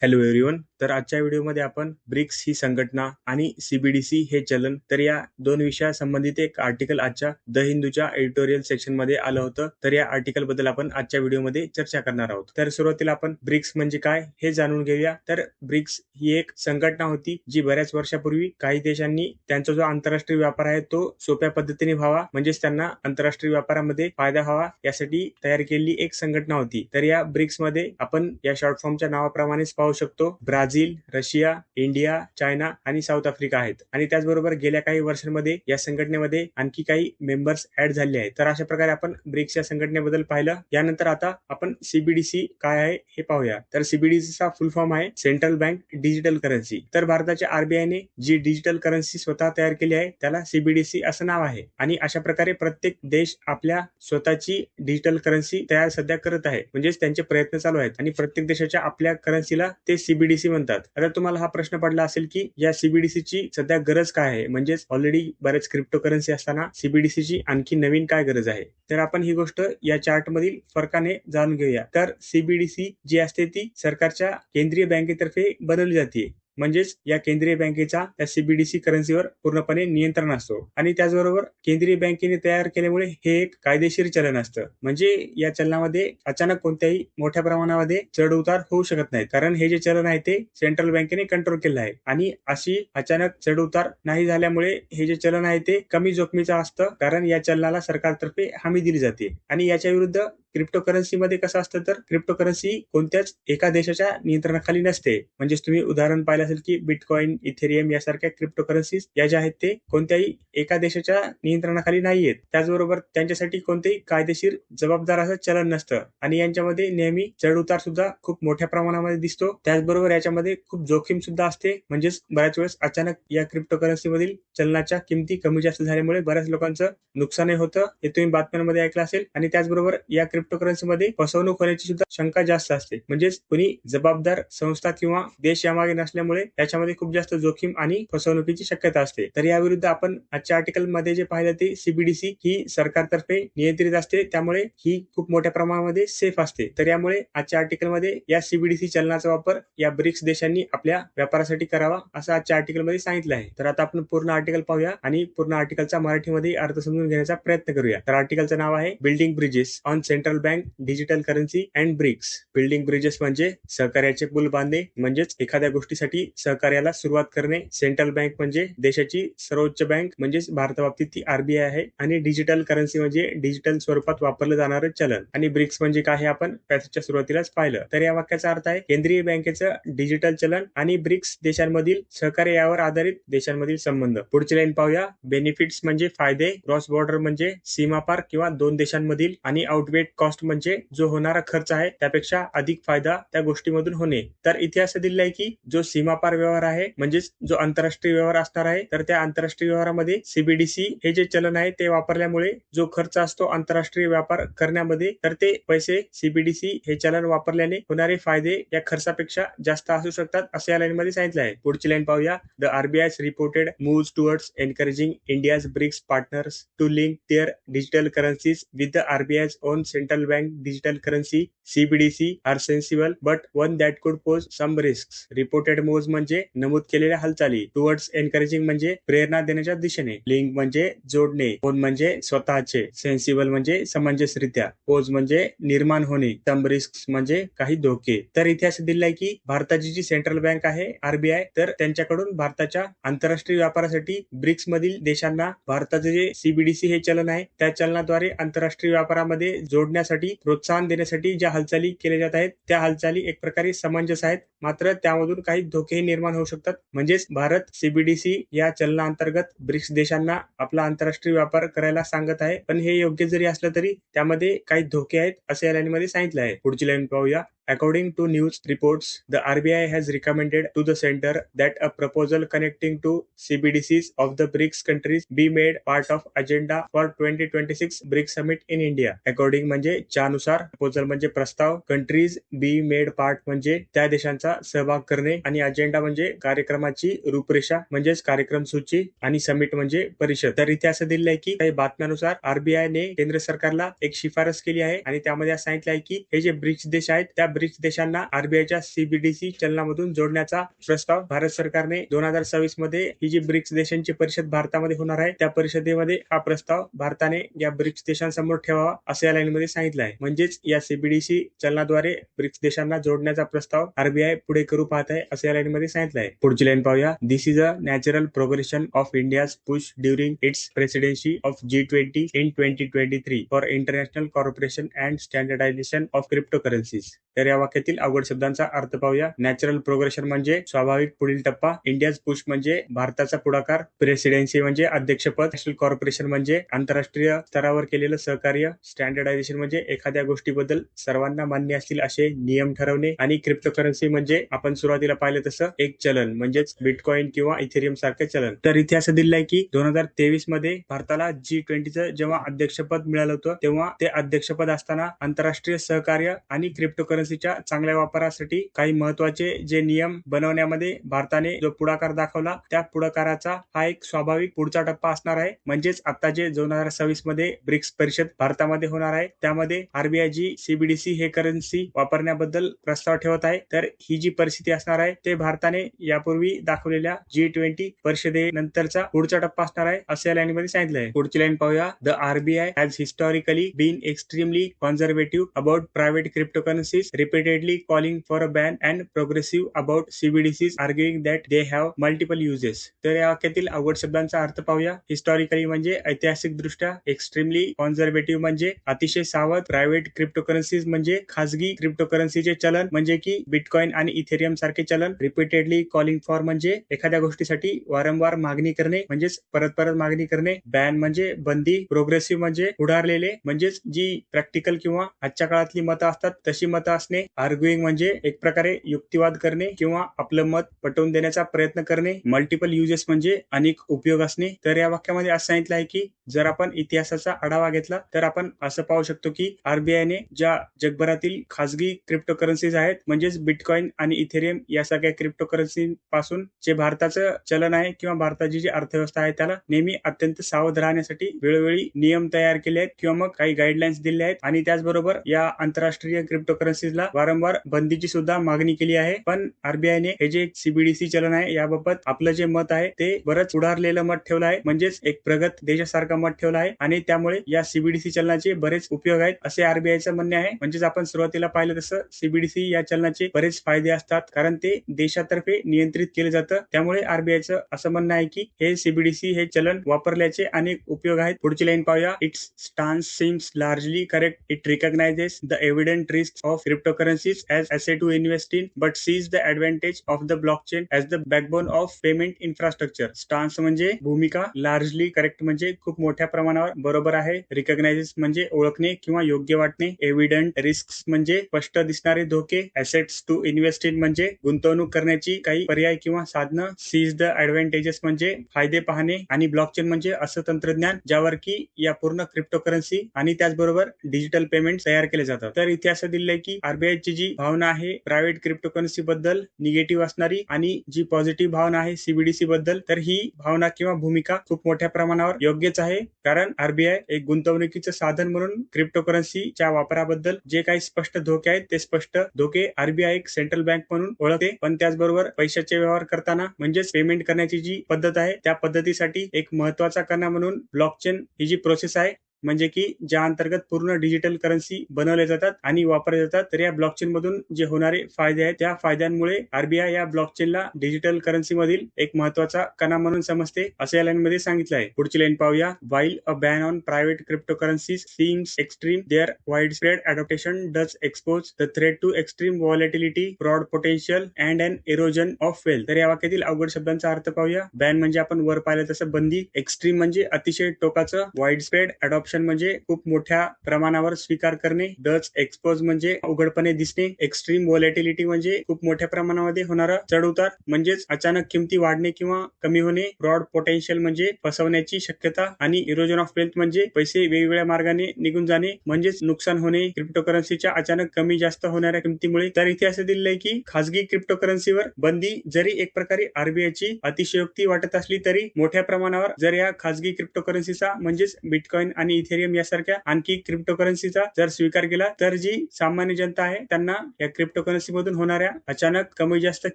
Hello everyone, तर आजच्या व्हिडिओमध्ये आपण ब्रिक्स ही संघटना आणि सीबीडीसी हे चलन तर या दोन विषयासंबंधित एक आर्टिकल आजच्या द हिंदूच्या एडिटोरियल सेक्शनमध्ये आलं होतं. तर या आर्टिकलबद्दल आपण आजच्या व्हिडिओमध्ये चर्चा करणार आहोत. तर सुरुवातीला आपण ब्रिक्स म्हणजे काय हे जाणून घेऊया. तर ब्रिक्स ही एक संघटना होती जी बऱ्याच वर्षापूर्वी काही देशांनी त्यांचा जो आंतरराष्ट्रीय व्यापार आहे तो सोप्या पद्धतीने व्हावा म्हणजेच त्यांना आंतरराष्ट्रीय व्यापारामध्ये फायदा व्हावा यासाठी तयार केलेली एक संघटना होती. तर या ब्रिक्समध्ये आपण या शॉर्ट फॉर्मच्या नावाप्रमाणेच पाहू शकतो. Brazil Brazil Russia India China आणि साऊथ आफ्रिका आहेत. आणि त्याचबरोबर गेल्या काही वर्षांमध्ये या संघटनेमध्ये आणखी काही मेंबर्स ऍड झाले आहेत. तर अशा प्रकारे आपण ब्रिक्स या संघटनेबद्दल पाहिलं. यानंतर आता आपण सीबीडीसी काय आहे हे पाहूया. तर सीबीडीसीचा फुल फॉर्म आहे सेंट्रल बँक डिजिटल करन्सी तर भारताच्या आरबीआयने जी डिजिटल करन्सी स्वतः तयार केली आहे त्याला सीबीडीसी असं नाव आहे. आणि अशा प्रकारे प्रत्येक देश आपल्या स्वतःची डिजिटल करन्सी तयार सध्या करत आहे. म्हणजेच त्यांचे प्रयत्न चालू आहेत. आणि प्रत्येक देशाच्या आपल्या करन्सीला ते सीबीडीसी म्हणतात. आता तुम्हाला हा प्रश्न पडला असेल की या सीबीडीसीची सध्या गरज काय आहे? म्हणजेच ऑलरेडी बरेच क्रिप्टो करन्सी असताना सीबीडीसीची आणखी नवीन काय गरज आहे? तर आपण ही गोष्ट या चार्ट मधील फरकाने जाणून घेऊया. तर सीबीडीसी जी असते ती सरकारच्या केंद्रीय बँकेतर्फे बनवली जाते. म्हणजेच या केंद्रीय बँकेचा त्या सीबीडीसी करन्सीवर पूर्णपणे नियंत्रण असतो. आणि त्याचबरोबर केंद्रीय बँकेने तयार केल्यामुळे हे एक कायदेशीर चलन असतं. म्हणजे या चलनामध्ये अचानक कोणत्याही मोठ्या प्रमाणामध्ये चढ उतार होऊ शकत नाही. कारण हे जे चलन आहे ते सेंट्रल बँकेने कंट्रोल केलं आहे. आणि अशी अचानक चढ उतार नाही झाल्यामुळे हे जे चलन आहे ते कमी जोखमीचं असतं. कारण या चलनाला सरकारतर्फे हमी दिली जाते. आणि याच्या विरुद्ध क्रिप्टोकरन्सीमध्ये कसं असतं तर क्रिप्टोकरन्सी कोणत्याच एका देशाच्या नियंत्रणाखाली नसते. म्हणजेच तुम्ही उदाहरण पाहिलं असेल की बिटकॉईन इथेरियम यासारख्या क्रिप्टोकरन्सी या ज्या आहेत ते कोणत्याही एका देशाच्या नियंत्रणाखाली नाहीयेत. त्याचबरोबर त्यांच्यासाठी कोणतेही कायदेशीर जबाबदार असं चलन नसतं. आणि यांच्यामध्ये नेहमी चढउतार सुद्धा खूप मोठ्या प्रमाणामध्ये दिसतो. त्याचबरोबर याच्यामध्ये खूप जोखीम सुद्धा असते. म्हणजेच बऱ्याच वेळेस अचानक या क्रिप्टोकरन्सीमधील मधील चलनाच्या किमती कमी जास्त झाल्यामुळे बऱ्याच लोकांचं नुकसानही होतं. हे तुम्ही बातम्यांमध्ये ऐकलं असेल. आणि त्याचबरोबर या क्रिप्टो करन्सीमध्ये फसवणूक होण्याची सुद्धा शंका जास्त असते. म्हणजेच कुणी जबाबदार संस्था किंवा देश यामागे नसल्यामुळे त्याच्यामध्ये खूप जास्त जोखीम आणि फसवणुकीची शक्यता असते. तर याविरुद्ध आपण आजच्या आर्टिकलमध्ये जे पाहिलं ते सीबीडीसी ही सरकारतर्फे नियंत्रित असते. त्यामुळे ही खूप मोठ्या प्रमाणामध्ये सेफ असते. तर यामुळे आजच्या आर्टिकलमध्ये या सीबीडीसी चलनाचा वापर या ब्रिक्स देशांनी आपल्या व्यापारासाठी करावा असं आजच्या आर्टिकलमध्ये सांगितलं आहे. तर आता आपण पूर्ण आर्टिकल पाहूया आणि पूर्ण आर्टिकलचा मराठीमध्ये अर्थ समजून घेण्याचा प्रयत्न करूया. तर आर्टिकलचं नाव आहे building bridges on central bank digital currency and BRICS building bridges म्हणजे सहकार्याचे पूल बांधणे म्हणजेच एखाद्या गोष्टीसाठी सहकार्याला सुरुवात करणे. सेंट्रल बँक म्हणजे देशाची सर्वोच्च बँक म्हणजेच भारताबाबतीत ती आरबीआय आहे. आणि डिजिटल करन्सी म्हणजे डिजिटल स्वरूपात वापरलं जाणारं चलन. आणि ब्रिक्स म्हणजे काय हे आपण पॅसेजच्या सुरुवातीलाच पाहिलं. तर या वाक्याचा अर्थ आहे केंद्रीय बँकेचं डिजिटल चलन आणि ब्रिक्स देशांमधील सहकार्य यावर आधारित देशांमधील संबंध. पुढची लाईन पाहूया. बेनिफिट्स म्हणजे फायदे. क्रॉस बॉर्डर म्हणजे सीमापार किंवा दोन देशांमधील आणि आउटवेट कॉस्ट म्हणजे जो होणारा खर्च आहे त्यापेक्षा अधिक फायदा त्या गोष्टीमधून होणे. तर इथे असं आहे की जो सीमापार व्यवहार आहे म्हणजेच जो आंतरराष्ट्रीय व्यवहार असणार आहे तर त्या आंतरराष्ट्रीय व्यवहारामध्ये सीबीडीसी हे जे चलन आहे ते वापरल्यामुळे जो खर्च असतो आंतरराष्ट्रीय व्यापार करण्यामध्ये तर ते पैसे सीबीडीसी हे चलन वापरल्याने होणारे फायदे या खर्चापेक्षा जास्त असू शकतात असे या लाईनमध्ये सांगितलं आहे. पुढची लाईन पाहूया. The RBI reported move towards encouraging India's BRICS partners to link their digital currencies with the RBI own central bank digital currency CBDC are sensible but one that could pose some risk reported move म्हणजे नमूद केलेल्या हालचाली. Towards encouraging म्हणजे प्रेरणा देण्याच्या दिशेने. Link म्हणजे जोडणे. On म्हणजे स्वतःचे. सेन्सिबल म्हणजे समंजसरित्या. पोज म्हणजे निर्माण होणे. सम रिस्क म्हणजे काही धोके. तर इथे असं दिलंय की भारताची जी सेंट्रल बँक आहे आरबीआय तर त्यांच्याकडून भारताच्या आंतरराष्ट्रीय व्यापारासाठी ब्रिक्स मधील देशांना भारताचे जे सीबीडीसी हे चलन आहे त्या चलनाद्वारे आंतरराष्ट्रीय व्यापारामध्ये जोडणे जोडण्यासाठी प्रोत्साहन देण्यासाठी ज्या हालचाली केल्या जात आहेत त्या हालचाली एक प्रकारे समंजस आहेत. मात्र त्यामधून काही धोकेही निर्माण होऊ शकतात. म्हणजेच भारत सीबीडीसी या चलनाअंतर्गत ब्रिक्स देशांना आपला आंतरराष्ट्रीय व्यापार करायला सांगत आहे. पण हे योग्य जरी असलं तरी त्यामध्ये काही धोके आहेत असं या लाईनमध्ये सांगितलं आहे. पुढची लाईन पाहूया. According to news reports, the RBI has recommended to the center that a proposal connecting to CBDCs of the BRICS countries be made part of agenda for 2026 BRICS summit in India. According म्हणजे च्यानुसार proposal म्हणजे प्रस्ताव countries be made part म्हणजे त्या देशांचा सहभाग करणे आणि अजेंडा म्हणजे कार्यक्रमाची रूपरेषा म्हणजेच कार्यक्रम सूची आणि समिट म्हणजे परिषद तर इथे असं दिलं आहे की काही बातम्यानुसार आरबीआय ने केंद्र सरकारला एक शिफारस केली आहे आणि त्यामध्ये असं सांगितलं आहे की हे जे ब्रिक्स देश आहेत त्या ब्रिक्स देशांना आरबीआयच्या सीबीडीसी चलनामधून जोडण्याचा प्रस्ताव भारत सरकारने दोन हजार सव्वीसमध्ये ही जी ब्रिक्स देशांची परिषद भारतामध्ये होणार आहे त्या परिषदेमध्ये हा प्रस्ताव भारताने या ब्रिक्स देशांसमोर ठेवावा असं या लाईनमध्ये सांगितलं आहे. म्हणजेच या सीबीडीसी चलनाद्वारे ब्रिक्स देशांना जोडण्याचा प्रस्ताव आरबीआय पुढे करू पाहत आहे असं या लाईनमध्ये सांगितलं आहे. पुढची लाईन पाहूया. This is a natural progression of India's push during its presidency of G twenty in twenty twenty three for international corporation and standardisation of cryptocurrencies तर या वाक्यातील अवघड शब्दांचा अर्थ पाहूया. नॅचरल प्रोग्रेशन म्हणजे स्वाभाविक पुढील टप्पा. इंडियाज पुश म्हणजे भारताचा पुढाकार. प्रेसिडेन्सी म्हणजे अध्यक्षपद. नॅशनल कॉर्पोरेशन म्हणजे आंतरराष्ट्रीय स्तरावर केलेलं सहकार्य. स्टँडर्डायझेशन म्हणजे एखाद्या गोष्टीबद्दल सर्वांना मान्य असतील असे नियम ठरवणे. आणि क्रिप्टो करन्सी म्हणजे आपण सुरुवातीला पाहिलं तसं एक चलन म्हणजेच बिटकॉइन किंवा इथेरियम सारखे चलन. तर इथे असं दिलंय की दोन हजार तेवीसमध्ये भारताला जी ट्वेंटीचं जेव्हा अध्यक्षपद मिळालं होतं तेव्हा ते अध्यक्षपद असताना आंतरराष्ट्रीय सहकार्य आणि क्रिप्टो करन्सीच्या चांगल्या वापरासाठी काही महत्त्वाचे जे नियम बनवण्यामध्ये भारताने जो पुढाकार दाखवला त्या पुढाकाराचा हा एक स्वाभाविक पुढचा टप्पा असणार आहे. म्हणजेच आता जे दोन हजार सव्वीसमध्ये ब्रिक्स परिषद भारतामध्ये होणार आहे त्यामध्ये आरबीआय जी सीबीडीसी हे करन्सी वापरण्याबद्दल प्रस्ताव ठेवत आहे. तर ही जी परिस्थिती असणार आहे ते भारताने यापूर्वी दाखवलेल्या जी ट्वेंटी परिषदेनंतरचा पुढचा टप्पा असणार आहे असे या लाईन मध्ये सांगितलं आहे. पुढची लाईन पाहूया. The RBI has historically been extremely conservative about private cryptocurrencies repeatedly calling for a ban and progressive about CBDCs, arguing that they have multiple uses तर या वाक्यातील अवघड शब्दांचा अर्थ पाहूया. हिस्टॉरिकली म्हणजे ऐतिहासिक दृष्ट्या एक्स्ट्रीमली कॉन्झर्वेटिव्ह म्हणजे अतिशय सावध प्रायव्हेट क्रिप्टोकरन्सीज म्हणजे खासगी क्रिप्टोकरन्सीचे चलन म्हणजे की बिटकॉइन आणि इथेरियम सारखे चलन रिपीटेडली कॉलिंग फॉर म्हणजे एखाद्या गोष्टीसाठी वारंवार मागणी करणे म्हणजेच परत परत मागणी करणे बॅन म्हणजे बंदी प्रोग्रेसिव्ह म्हणजे उडारलेले म्हणजेच जी प्रॅक्टिकल किंवा आजच्या काळातली मतं असतात तशी मतं असणे आर्ग्युइंग म्हणजे एक प्रकारे युक्तिवाद करणे किंवा आपलं मत पटवून देण्याचा प्रयत्न करणे. मल्टिपल युजेस म्हणजे अनेक उपयोग असणे. तर या वाक्यामध्ये असं सांगितलं आहे की जर आपण इतिहासाचा आढावा घेतला तर आपण असं पाहू शकतो की आरबीआयने ज्या जगभरातील खासगी क्रिप्टो करन्सीज आहेत म्हणजेच बिटकॉइन आणि इथेरियम या सगळ्या क्रिप्टो करन्सी पासून जे भारताचं चलन आहे किंवा भारताची जी अर्थव्यवस्था आहे त्याला नेहमी अत्यंत सावध राहण्यासाठी वेळोवेळी नियम तयार केले आहेत किंवा मग काही गाईडलाईन्स दिले आहेत. आणि त्याचबरोबर या आंतरराष्ट्रीय क्रिप्टो करन्सीजला वारंवार बंदीची सुद्धा मागणी केली आहे. पण आरबीआयने हे जे सीबीडीसी चलन आहे याबाबत आपलं जे मत आहे ते बरंच उडारलेलं मत ठेवलं आहे. म्हणजेच एक प्रगत देशासारखं मत ठेवलं आहे. आणि त्यामुळे या सीबीडीसी चलनाचे बरेच उपयोग आहेत असे आरबीआयचं म्हणणे आहे. म्हणजेच आपण सुरुवातीला पाहिलं तसं सीबीडीसी या चलनाचे बरेच फायदे असतात. कारण ते देशातर्फे नियंत्रित केले जातं. त्यामुळे आरबीआयचं असं म्हणणं आहे की हे सीबीडीसी हे चलन वापरल्याचे अनेक उपयोग आहेत. पुढची लाईन पाहूया. Its stance seems largely correct it recognises the evident risk of cryptocurrencies as asset to invest in but sees the advantage of the blockchain as the backbone of payment infrastructure stance म्हणजे भूमिका largely correct म्हणजे खूप मोठ्या प्रमाणावर बरोबर आहे. Recognises म्हणजे ओळखणे किंवा योग्य वाटणे. एव्हिडंट रिस्क म्हणजे स्पष्ट दिसणारे धोके. ऍसेट्स टू इन्व्हेस्ट इन म्हणजे गुंतवणूक करण्याची काही पर्याय किंवा साधनं. सीज द ऍडव्हान्टेजेस म्हणजे फायदे पाहणे. आणि ब्लॉकचेन म्हणजे असं तंत्रज्ञान ज्यावर की या पूर्ण क्रिप्टोकरन्सी आणि त्याचबरोबर डिजिटल पेमेंट तयार केले जातात. तर इथे असं दिलंय की आरबीआयची जी भावना आहे प्रायव्हेट क्रिप्टोकरन्सी बद्दल निगेटिव्ह असणारी आणि जी पॉझिटिव्ह भावना आहे सीबीडीसी बद्दल तर ही भावना किंवा भूमिका खूप मोठ्या प्रमाणावर योग्यच आहे. कारण आरबीआय एक गुंतवणुकीचं साधन म्हणून क्रिप्टोकरन्सीच्या वापराबद्दल जे काही स्पष्ट धोके आहेत ते स्पष्ट धोके आरबीआय एक सेंट्रल बँक म्हणून ओळखते. पण त्याचबरोबर पैशाचे व्यवहार करताना म्हणजेच पेमेंट करण्याची जी पद्धत आहे त्या पद्धतीसाठी एक महत्त्वाचा कणा म्हणून ब्लॉकचेन ही जी प्रोसेस आहे म्हणजे की ज्या अंतर्गत पूर्ण डिजिटल करन्सी बनवल्या जातात आणि वापरले जातात तर या ब्लॉकचेन मधून जे होणारे फायदे आहेत त्या फायद्यांमुळे आरबीआय या ब्लॉकचेनला डिजिटल करन्सी मधील एक महत्त्वाचा कणा म्हणून समजते असं या लाईन मध्ये सांगितलं आहे. पुढची लाईन पाहूया. While a ban on private cryptocurrency seems extreme their widespread adoption does expose the threat to extreme volatility fraud potential and and erosion of wealth तर या वाक्यातील अवघड शब्दांचा अर्थ पाहूया. बॅन म्हणजे आपण वर पाहिलं तसं बंदी. एक्स्ट्रीम म्हणजे अतिशय टोकाचं वाईड स्प्रेड ऑप्शन म्हणजे खूप मोठ्या प्रमाणावर स्वीकार करणे डच एक्सपोज म्हणजे उघडपणे दिसणे एक्स्ट्रीम व्हॉलेटिलिटी म्हणजे खूप मोठ्या प्रमाणामध्ये होणारा चढ उतार म्हणजेच अचानक किमती वाढणे किंवा कमी होणे फ्रॉड पोटेन्शियल म्हणजे फसवण्याची शक्यता आणि इरोजन ऑफ वेल्थ म्हणजे पैसे वेगवेगळ्या मार्गाने निघून जाणे म्हणजेच नुकसान होणे क्रिप्टोकरन्सीच्या अचानक कमी जास्त होणाऱ्या किमतीमुळे. तर इथे असं दिलंय की खासगी क्रिप्टोकरन्सीवर बंदी जरी एक प्रकारे आरबीआयची अतिशयोक्ती वाटत असली तरी मोठ्या प्रमाणावर जर या खासगी क्रिप्टोकरन्सीचा म्हणजेच बिटकॉइन आणि आणि इथेरियम यासारख्या आणखी क्रिप्टोकरन्सीचा जर स्वीकार केला तर जी सामान्य जनता आहे त्यांना या क्रिप्टोकरन्सी मधून होणाऱ्या अचानक कमी जास्त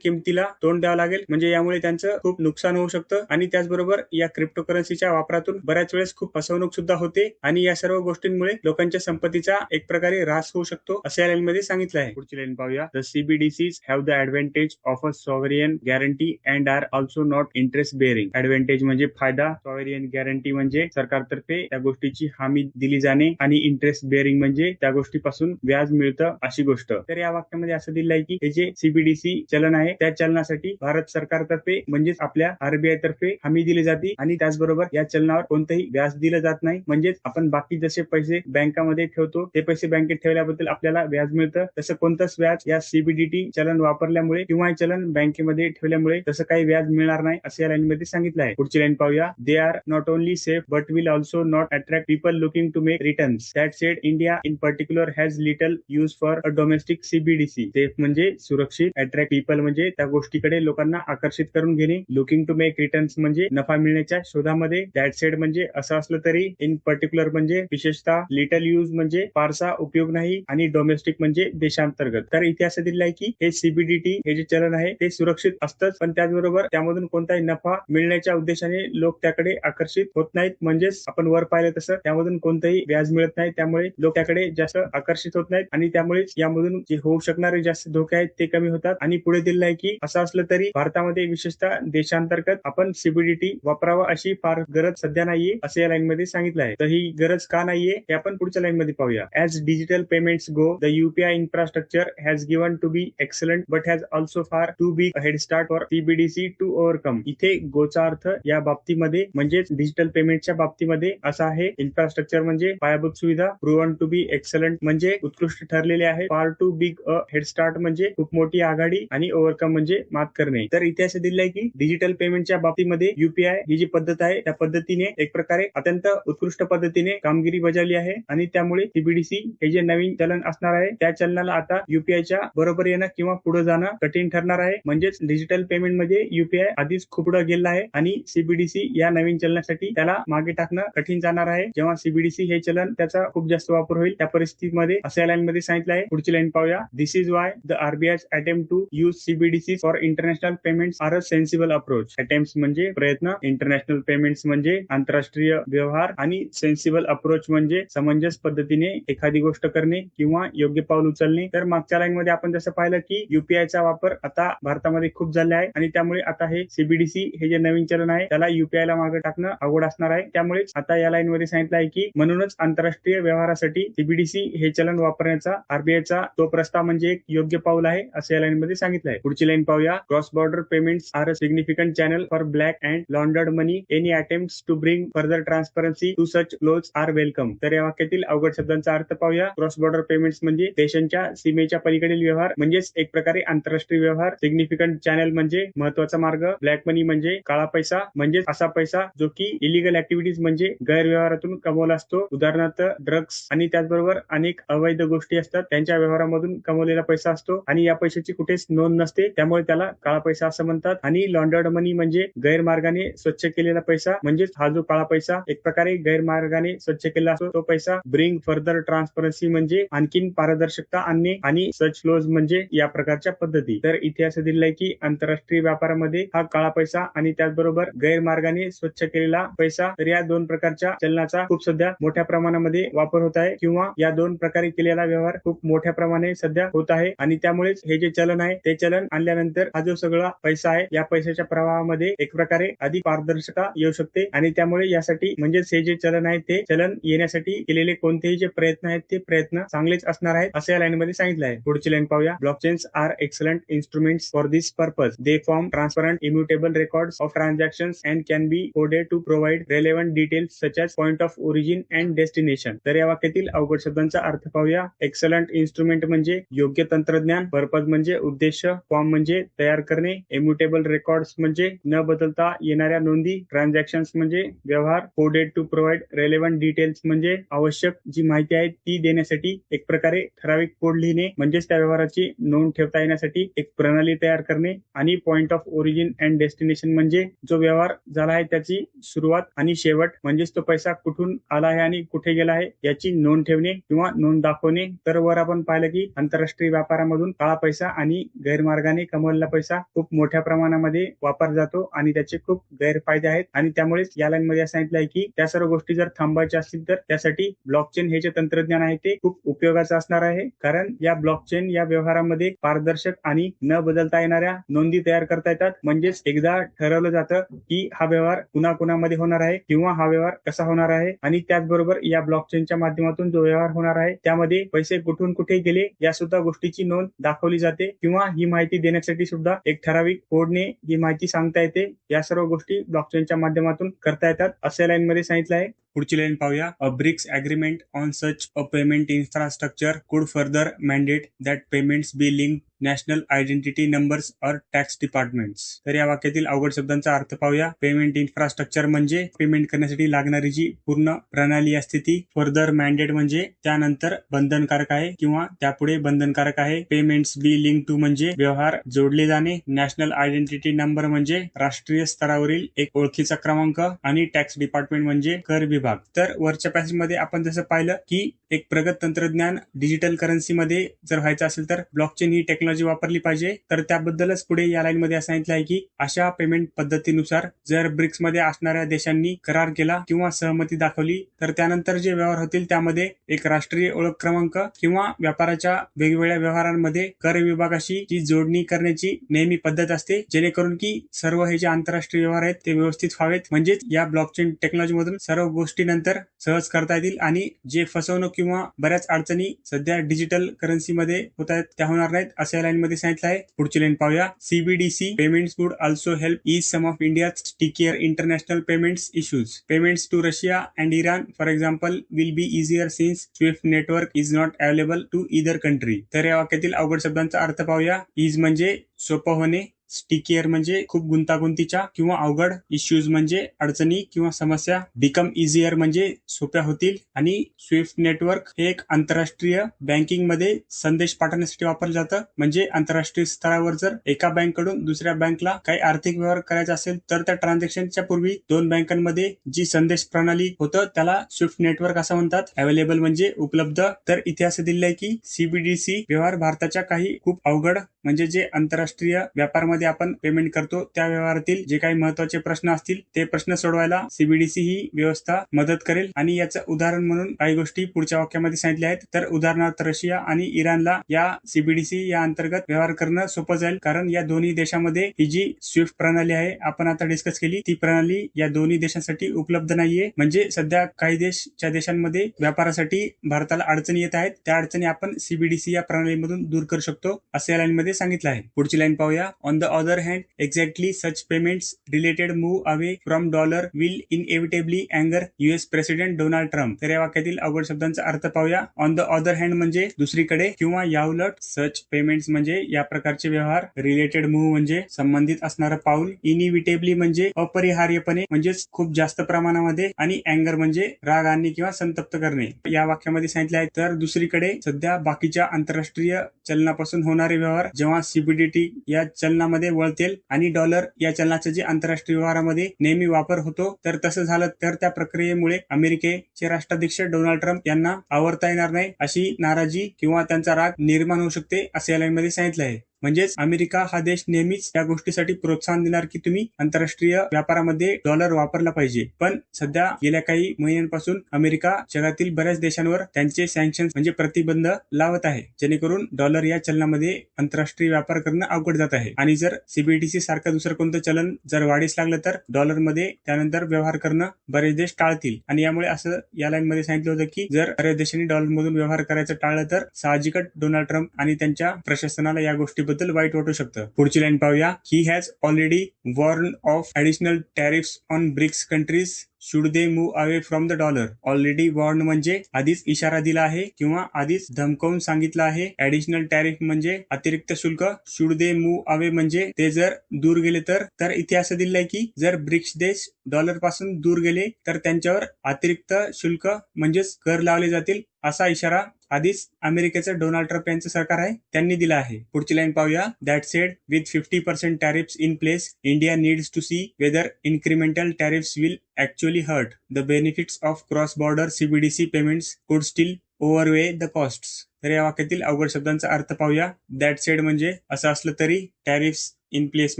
किमतीला तोंड द्यावं लागेल. म्हणजे यामुळे त्यांचं खूप नुकसान होऊ शकतं. आणि त्याचबरोबर या क्रिप्टोकरन्सीच्या वापरातून बऱ्याच वेळेस खूप फसवणूक सुद्धा होते. आणि या सर्व गोष्टींमुळे लोकांच्या संपत्तीचा एक प्रकारे ऱ्हास होऊ शकतो असे या लाईन मध्ये सांगितलं आहे. पुढची लाईन पाहूया. The CBDCs have the advantage of a sovereign guarantee and are also not interest bearing advantage म्हणजे फायदा सॉव्हरियन गॅरंटी म्हणजे सरकारतर्फे त्या गोष्टीची हमी दिली जाणे आणि इंटरेस्ट बेअरिंग म्हणजे त्या गोष्टीपासून व्याज मिळतं अशी गोष्ट. तर या वाक्यामध्ये असं दिलं आहे की हे जे सीबीडीसी चलन आहे त्या चलनासाठी भारत सरकारतर्फे म्हणजेच आपल्या आरबीआय तर्फे हमी दिली जाते आणि त्याचबरोबर या चलनावर कोणतंही व्याज दिलं जात नाही. म्हणजेच आपण बाकी जसे पैसे बँकामध्ये ठेवतो ते पैसे बँकेत ठेवल्याबद्दल आपल्याला व्याज मिळतं. तसं कोणतंच व्याज या सीबीडीटी चलन वापरल्यामुळे किंवा चलन बँकेमध्ये ठेवल्यामुळे तसं काही व्याज मिळणार नाही असं या लाईनमध्ये सांगितलं आहे. पुढची लाईन पाहूया. They are not only safe but will also not attract people looking to make returns. That said India in particular has little use for a domestic CBDC safe म्हणजे सुरक्षित अट्रॅक्ट पीपल म्हणजे त्या गोष्टीकडे लोकांना आकर्षित करून घेणे. लुकिंग टू मेक रिटर्न्स म्हणजे नफा मिळण्याच्या शोधामध्ये. दॅट सेड म्हणजे असं असलं तरी इन पर्टिक्युलर म्हणजे विशेषतः लिटल यूज म्हणजे फारसा उपयोग नाही आणि डोमेस्टिक म्हणजे देशांतर्गत. तर इतिहास दिलेला आहे की हे सीबीडीटी हे जे चलन आहे ते सुरक्षित असतंच. पण त्याचबरोबर त्यामधून कोणताही नफा मिळण्याच्या उद्देशाने लोक त्याकडे आकर्षित होत नाहीत. म्हणजेच आपण वर पाहिलं तसं त्यामधून कोणतंही व्याज मिळत नाही. त्यामुळे लोक त्याकडे जास्त आकर्षित होत नाहीत आणि त्यामुळे यामधून जे होऊ शकणारे जास्त धोके आहेत ते कमी होतात. आणि पुढे दिलं आहे की असं असलं तरी भारतामध्ये विशेषतः देशांतर्गत आपण सीबीडीटी वापरावा अशी फार गरज सध्या नाहीये असं या लाईन मध्ये सांगितलं आहे. तर ही गरज का नाहीये हे आपण पुढच्या लाईन मध्ये पाहूया as digital payments go the UPI infrastructure has given to be excellent but has also far to be head start for CBDC to overcome इथे गोचा अर्थ या बाबतीमध्ये म्हणजेच डिजिटल पेमेंटच्या बाबतीमध्ये असा आहे. इन्फ्रास्ट्रक्चर म्हणजे पायाभूत सुविधा प्रूव्हन टू बी एक्सलंट म्हणजे उत्कृष्ट ठरलेले आहे. Far to big a head start म्हणजे खूप मोठी आघाडी आणि ओव्हरकम म्हणजे मात करणे. तर इथे असं की डिजिटल पेमेंटच्या बाबतीमध्ये युपीआय ही जी पद्धत आहे त्या पद्धतीने एक प्रकारे अत्यंत उत्कृष्ट पद्धतीने कामगिरी बजावली आहे आणि त्यामुळे सीबीडीसी हे जे नवीन चलन असणार आहे त्या चलनाला आता युपीआयच्या बरोबर येणं किंवा पुढे जाणं कठीण ठरणार आहे. म्हणजेच डिजिटल पेमेंटमध्ये युपीआय आधीच खूप पुढे गेला आहे आणि सीबीडीसी या नवीन चलनासाठी त्याला मागे टाकणं कठीण जाणार आहे. जेव्हा सीबीडीसी हे चलन त्याचा खूप जास्त वापर होईल त्या परिस्थितीमध्ये असं या लाईन मध्ये सांगितलं आहे. पुढची लाईन पाहूया. This is why the RBI attempt to use CBDC for international payments are a sensible approach attempt म्हणजे प्रयत्न इंटरनॅशनल पेमेंट्स म्हणजे आंतरराष्ट्रीय व्यवहार आणि सेन्सिबल अप्रोच म्हणजे समंजस पद्धतीने एखादी गोष्ट करणे किंवा योग्य पाऊल उचलणे. तर मागच्या लाईन मध्ये आपण जसं पाहिलं की युपीआयचा वापर आता भारतामध्ये खूप झाला आहे आणि त्यामुळे आता हे सीबीडीसी हे जे नवीन चलन आहे त्याला युपीआय ला मागे टाकणं अवघड असणार आहे. त्यामुळे आता या लाईन मध्ये सांगितलं आहे की म्हणूनच आंतरराष्ट्रीय व्यवहारासाठी सीबीडीसी हे चलन वापरण्याचा आरबीआयचा तो प्रस्ताव म्हणजे एक योग्य पाऊल आहे असं या लाईन मध्ये सांगितलं आहे पुढची लाईन पाहूया. Cross border payments are a significant channel for black and laundered money any attempt to bring further transparency to such close are welcome तर या वाक्यातील अवघड शब्दांचा अर्थ पाहूया. क्रॉस बॉर्डर पेमेंट्स म्हणजे देशांच्या सीमेच्या पलीकडील व्यवहार म्हणजेच एक प्रकारे आंतरराष्ट्रीय व्यवहार. सिग्निफिकंट चॅनल म्हणजे महत्त्वाचा मार्ग. ब्लॅक मनी म्हणजे काळा पैसा म्हणजेच असा पैसा जो की इलिगल ऍक्टिव्हिटीज म्हणजे गैरव्यवहारातून कमवला असतो. उदाहरणार्थ ड्रग्स आणि त्याचबरोबर अनेक अवैध गोष्टी असतात. त्यांच्या व्यवहारामधून कमवलेला पैसा असतो आणि या पैशाची कुठेच नोंद नसते. त्यामुळे त्याला काळा पैसा असं म्हणतात. आणि लॉन्डर्ड मनी म्हणजे गैरमार्गाने स्वच्छ केलेला पैसा म्हणजेच हा जो काळा पैसा एक प्रकारे गैरमार्गाने स्वच्छ केला असतो तो पैसा ब्रिंग फर्दर ट्रान्सपरन्सी म्हणजे आणखीन पारदर्शकता आणणे आणि सच फ्लोज म्हणजे या प्रकारच्या पद्धती. तर इथे असं दिलंय की आंतरराष्ट्रीय व्यापारामध्ये हा काळा पैसा आणि त्याचबरोबर गैरमार्गाने स्वच्छ केलेला पैसा तर या दोन प्रकारच्या चलनाचा खूप सध्या मोठ्या प्रमाणामध्ये वापर होत आहे किंवा या दोन प्रकारे केलेला व्यवहार खूप मोठ्या प्रमाणे सध्या होत आहे. आणि त्यामुळेच हे जे चलन आहे ते चलन आणल्यानंतर हा जो सगळा पैसा आहे या पैशाच्या प्रवाहामध्ये एक प्रकारे अधिक पारदर्शकता येऊ शकते. आणि त्यामुळे यासाठी म्हणजेच हे जे चलन आहे ते चलन येण्यासाठी केलेले कोणतेही जे प्रयत्न आहेत ते प्रयत्न चांगलेच असणार आहेत असं या लाईन मध्ये सांगितलं आहे. पुढची लाईन पाहूया. Blockchains are excellent instruments for this purpose. They form transparent immutable record of transaction and can be coded to provide relevant details such as point of origin and destination तर या वाक्यातील अवघड शब्दांचा अर्थ पाहूया. एक्सलंट इन्स्ट्रुमेंट म्हणजे योग्य तंत्रज्ञान. Purpose म्हणजे उद्देश. फॉर्म म्हणजे तयार करणे. इम्युटेबल रेकॉर्ड्स म्हणजे न बदलता येणाऱ्या नोंदी. ट्रान्झॅक्शन्स म्हणजे व्यवहार. Coded to provide relevant details म्हणजे आवश्यक जी माहिती आहे ती देण्यासाठी एक प्रकारे ठराविक कोड लिहिणे. म्हणजेच त्या व्यवहाराची नोंद ठेवता येण्यासाठी एक प्रणाली तयार करणे. आणि point of origin and destination म्हणजे जो व्यवहार झाला आहे त्याची सुरुवात आणि शेवट. म्हणजेच तो पैसा कुठून कुठून आला आहे आणि कुठे गेला आहे याची नोंद ठेवणे किंवा नोंद दाखवणे. तर वर आपण पाहिलं की आंतरराष्ट्रीय व्यापारामधून काळा पैसा आणि गैरमार्गाने कमवलेला पैसा खूप मोठ्या प्रमाणामध्ये वापर जातो आणि त्याचे खूप गैरफायदे आहेत. आणि त्यामुळेच या लाईन मध्ये सांगितलं आहे की त्या सर्व गोष्टी जर थांबायच्या असतील तर त्यासाठी ब्लॉकचेन हे जे तंत्रज्ञान आहे ते खूप उपयोगाचं असणार आहे. कारण या ब्लॉकचेन या व्यवहारामध्ये पारदर्शक आणि न बदलता येणाऱ्या नोंदी तयार करता येतात. म्हणजेच एकदा ठरवलं जातं की हा व्यवहार कुणाकुणामध्ये होणार आहे किंवा हा व्यवहार कसा होणार आहे. आणि त्याचबरोबर या ब्लॉकचेनच्या माध्यमातून जो व्यवहार होणार आहे त्यामध्ये पैसे कुठून कुठे गेले या सुद्धा गोष्टीची नोंद दाखवली जाते. किंवा ही माहिती देण्यासाठी सुद्धा एक ठराविक कोडने ही माहिती सांगता येते. या सर्व गोष्टी ब्लॉकचेनच्या माध्यमातून करता येतात असे लाईन मध्ये सांगितलं आहे. पुढची लाईन पाहूया. A BRICS agreement on such a payment infrastructure could further mandate that payments be link national identity numbers or tax departments तर या वाक्यातील अवघड शब्दांचा अर्थ पाहूया. पेमेंट इन्फ्रास्ट्रक्चर म्हणजे पेमेंट करण्यासाठी लागणारी जी पूर्ण प्रणाली असते ती फर्दर मॅन्डेट म्हणजे त्यानंतर बंधनकारक आहे किंवा त्यापुढे बंधनकारक आहे. पेमेंट्स बी लिंक टू म्हणजे व्यवहार जोडले जाणे. नॅशनल आयडेंटिटी नंबर म्हणजे राष्ट्रीय स्तरावरील एक ओळखीचा क्रमांक आणि टॅक्स डिपार्टमेंट म्हणजे कर विभाग. तर वरच्या पॅसेजमध्ये आपण जसं पाहिलं की एक प्रगत तंत्रज्ञान डिजिटल करन्सी मध्ये जर व्हायचं असेल तर ब्लॉकचेन ही टेक्नॉलॉजी वापरली पाहिजे. तर त्याबद्दलच पुढे या लाईन मध्ये सांगितलं आहे की अशा पेमेंट पद्धतीनुसार जर ब्रिक्समध्ये असणाऱ्या देशांनी करार केला किंवा सहमती दाखवली तर त्यानंतर जे व्यवहार होतील त्यामध्ये एक राष्ट्रीय ओळख क्रमांक किंवा व्यापाराच्या वेगवेगळ्या व्यवहारांमध्ये कर विभागाशी जी जोडणी करण्याची नेहमी पद्धत असते. जेणेकरून की सर्व हे जे आंतरराष्ट्रीय व्यवहार आहेत ते व्यवस्थित व्हावेत. म्हणजेच या ब्लॉकचेन टेक्नॉलॉजी मधून सर्व गोष्टी नंतर सहज करता येतील आणि जे फसवणूक किंवा बऱ्याच अडचणी सध्या डिजिटल करन्सीमध्ये होत आहेत त्या होणार नाहीत असं या सांगितलं आहे. पुढची लाईन पाहूया. CBDC payments would also help ease some of India stickier international payments issues payments to Russia and Iran for example will be easier since SWIFT network is not available to either country तर या वाक्यातील अवघड शब्दांचा अर्थ पाहूया. Is म्हणजे सोपं होणे स्टिकियर म्हणजे खूप गुंतागुंतीच्या किंवा अवघड इश्यूज म्हणजे अडचणी किंवा समस्या. बिकम इझियर म्हणजे सोप्या होतील आणि स्विफ्ट नेटवर्क हे एक आंतरराष्ट्रीय बँकिंगमध्ये संदेश पाठवण्यासाठी वापरलं जातं. म्हणजे आंतरराष्ट्रीय स्तरावर जर एका बँककडून दुसऱ्या बँकला काही आर्थिक व्यवहार करायचा असेल तर त्या ट्रान्झॅक्शनच्या पूर्वी दोन बँकांमध्ये जी संदेश प्रणाली होतं त्याला स्विफ्ट नेटवर्क असं म्हणतात. अवेलेबल म्हणजे उपलब्ध. तर इथे असं दिलं आहे की सीबीडीसी व्यवहार भारताच्या काही खूप अवघड म्हणजे जे आंतरराष्ट्रीय व्यापारमध्ये आपण पेमेंट करतो. त्या व्यवहारातील जे काही महत्त्वाचे प्रश्न असतील ते प्रश्न सोडवायला सीबीडीसी ही व्यवस्था मदत करेल. आणि याचं उदाहरण म्हणून काही गोष्टी पुढच्या वाक्यामध्ये सांगितल्या आहेत. तर उदाहरणार्थ रशिया आणि इराणला या सीबीडीसी या अंतर्गत व्यवहार करणं सोपं जाईल. कारण या दोन्ही देशामध्ये ही जी स्विफ्ट प्रणाली आहे आपण आता डिस्कस केली ती प्रणाली या दोन्ही देशांसाठी उपलब्ध नाहीये. म्हणजे सध्या काही देशच्या देशांमध्ये व्यापारासाठी भारताला अडचणी येत आहेत त्या अडचणी आपण सीबीडीसी या प्रणालीमधून दूर करू शकतो असं या लाईनमध्ये सांगितलं आहे. पुढची लाईन पाहूया. On the other hand exactly such payments related move away from dollar will inevitably अँगर युएस प्रेसिडेंट डोनाल्ड ट्रम्प तर या वाक्यातील अवघड शब्दांचा अर्थ पाहूया. ऑन द अदर हँड म्हणजे दुसरीकडे किंवा याउलट सच पेमेंट्स म्हणजे या प्रकारचे व्यवहार रिलेटेड मूव्ह म्हणजे संबंधित असणारं पाऊल इनइव्हिटेबली म्हणजे अपरिहार्यपणे म्हणजेच खूप जास्त प्रमाणामध्ये आणि अँगर म्हणजे राग आणणे किंवा संतप्त करणे. या वाक्यामध्ये सांगितले आहे तर दुसरीकडे सध्या बाकीच्या आंतरराष्ट्रीय चलनापासून होणारे व्यवहार जेव्हा सीबीडीटी या चलनामध्ये वळतील आणि डॉलर या चलनाचा जे आंतरराष्ट्रीय व्यवहारामध्ये नेहमी वापर होतो तर तसं झालं तर त्या प्रक्रियेमुळे अमेरिकेचे राष्ट्राध्यक्ष डोनाल्ड ट्रम्प यांना आवडता येणार नाही अशी नाराजी किंवा त्यांचा राग निर्माण होऊ शकते असं या लाईनमध्ये सांगितलं आहे. म्हणजेच अमेरिका हा देश नेहमीच या गोष्टीसाठी प्रोत्साहन देणार की तुम्ही आंतरराष्ट्रीय व्यापारामध्ये डॉलर वापरला पाहिजे. पण सध्या गेल्या काही महिन्यांपासून अमेरिका जगातील बऱ्याच देशांवर त्यांचे सँक्शन म्हणजे प्रतिबंध लावत आहे. जेणेकरून डॉलर या चलनामध्ये आंतरराष्ट्रीय व्यापार करणं अवघड जात आहे. आणि जर सीबीडीसी सारखं दुसरं कोणतं चलन जर वाढीस लागलं तर डॉलरमध्ये त्यानंतर व्यवहार करणं बरेच देश टाळतील. आणि यामुळे असं या लाईन मध्ये सांगितलं होतं की जर बऱ्याच देशांनी डॉलरमधून व्यवहार करायचं टाळलं तर साहजिकच डोनाल्ड ट्रम्प आणि त्यांच्या प्रशासनाला या गोष्टी बद्दल वाईट वाटू शकतं. पुढची लाईन पाहूया. He has already warned of additional tariffs on BRICS countries should they move away from the dollar already warned म्हणजे आधीच इशारा दिला आहे किंवा आधीच धमकावून सांगितलं आहे. ऍडिशनल टॅरिफ म्हणजे अतिरिक्त शुल्क. शुड दे मूव्ह अवे म्हणजे ते जर दूर गेले तर तर इथे असं दिलं आहे की जर ब्रिक्स देश डॉलरपासून दूर गेले तर त्यांच्यावर अतिरिक्त शुल्क म्हणजेच कर लावले जातील असा इशारा आधीच अमेरिकेचं डोनाल्ड ट्रम्प यांचं सरकार आहे त्यांनी दिला आहे. पुढची लाईन पाहूया. That said with fifty percent tariffs in place India needs to see whether incremental tariffs will actually hurt the benefits of cross border CBDC payments could still outweigh the cost तर या वाक्यातील अवघड शब्दांचा अर्थ पाहूया. That sed म्हणजे असं असलं तरी टॅरिफ्स इन प्लेस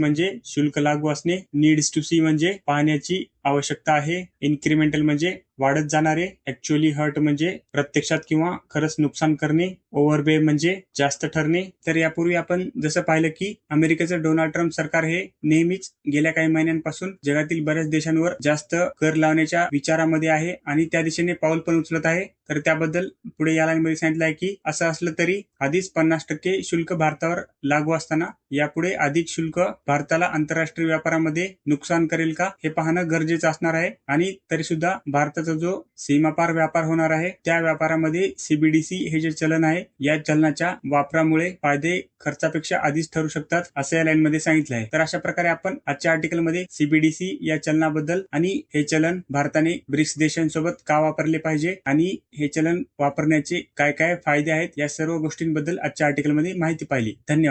म्हणजे शुल्क लागू असणे नीड्स टू सी म्हणजे पाहण्याची आवश्यकता आहे. इन्क्रिमेंटल म्हणजे वाढत जाणारे. ऍक्च्युअली हर्ट म्हणजे प्रत्यक्षात किंवा खरंच नुकसान करणे ओव्हरबे म्हणजे जास्त ठरणे. तर यापूर्वी आपण जसं पाहिलं की अमेरिकेचं डोनाल्ड ट्रम्प सरकार हे नेहमीच गेल्या काही महिन्यांपासून जगातील बऱ्याच देशांवर जास्त कर लावण्याच्या विचारामध्ये आहे आणि त्या दिशेने पाऊल पण उचलत आहे. तर त्याबद्दल पुढे या लाईनमध्ये सांगितलं आहे की असं असलं तरी आधीच पन्नास टक्के शुल्क भारतावर लागू असताना यापुढे अधिक शुल्क भारताला आंतरराष्ट्रीय व्यापारामध्ये नुकसान करेल का हे पाहणं गरजेचं असणार आहे. आणि तरी सुद्धा भारताचा जो सीमापार व्यापार होणार आहे त्या व्यापारामध्ये सीबीडीसी हे जे चलन आहे या चलनाच्या वापरामुळे फायदे खर्चापेक्षा आधीच ठरू शकतात असं या लाईन मध्ये सांगितलं आहे. तर अशा प्रकारे आपण आजच्या आर्टिकलमध्ये सीबीडीसी या चलनाबद्दल आणि हे चलन भारताने ब्रिक्स देशांसोबत का वापरले पाहिजे आणि हे चलन वापरण्याचे काय काय फायदे आहेत या सर्व गोष्टींबद्दल आजच्या आर्टिकलमध्ये माहिती पाहिली. धन्यवाद.